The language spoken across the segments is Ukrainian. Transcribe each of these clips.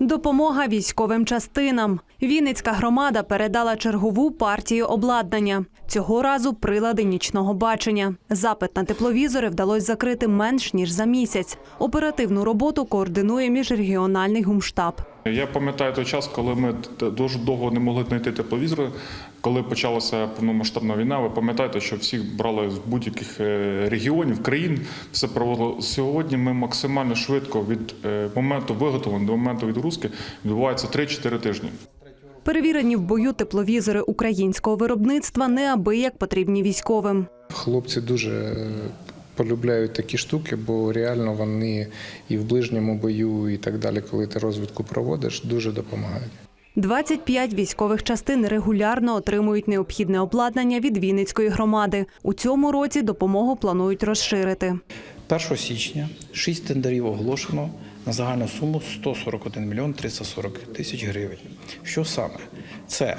Допомога військовим частинам. Вінницька громада передала чергову партію обладнання. Цього разу прилади нічного бачення. Запит на тепловізори вдалося закрити менш ніж за місяць. Оперативну роботу координує міжрегіональний гумштаб. Я пам'ятаю той час, коли ми дуже довго не могли знайти тепловізори. Коли почалася повномасштабна війна, ви пам'ятаєте, що всіх брали з будь-яких е, регіонів, країн, все проводило. Сьогодні ми максимально швидко від е, моменту виготовлення до моменту відгрузки відбувається 3-4 тижні. Перевірені в бою тепловізори українського виробництва неабияк потрібні військовим. Хлопці дуже е, полюбляють такі штуки, бо реально вони і в ближньому бою, і так далі, коли ти розвідку проводиш, дуже допомагають. 25 військових частин регулярно отримують необхідне обладнання від Вінницької громади. У цьому році допомогу планують розширити. 1 січня 6 тендерів оголошено на загальну суму 141 мільйон 340 тисяч гривень. Що саме? Це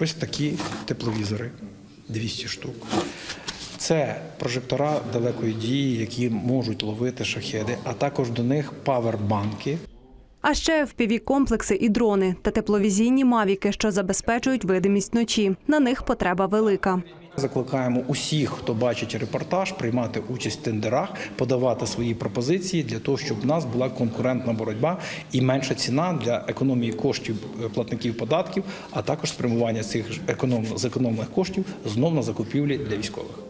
ось такі тепловізори 200 штук. Це прожектора далекої дії, які можуть ловити шахеди, а також до них павербанки. А ще fpv комплекси і дрони та тепловізійні мавіки, що забезпечують видимість вночі. На них потреба велика. Закликаємо усіх, хто бачить репортаж, приймати участь в тендерах, подавати свої пропозиції для того, щоб в нас була конкурентна боротьба і менша ціна для економії коштів е, платників податків, а також спрямування цих економ зекономлених коштів знов на закупівлі для військових.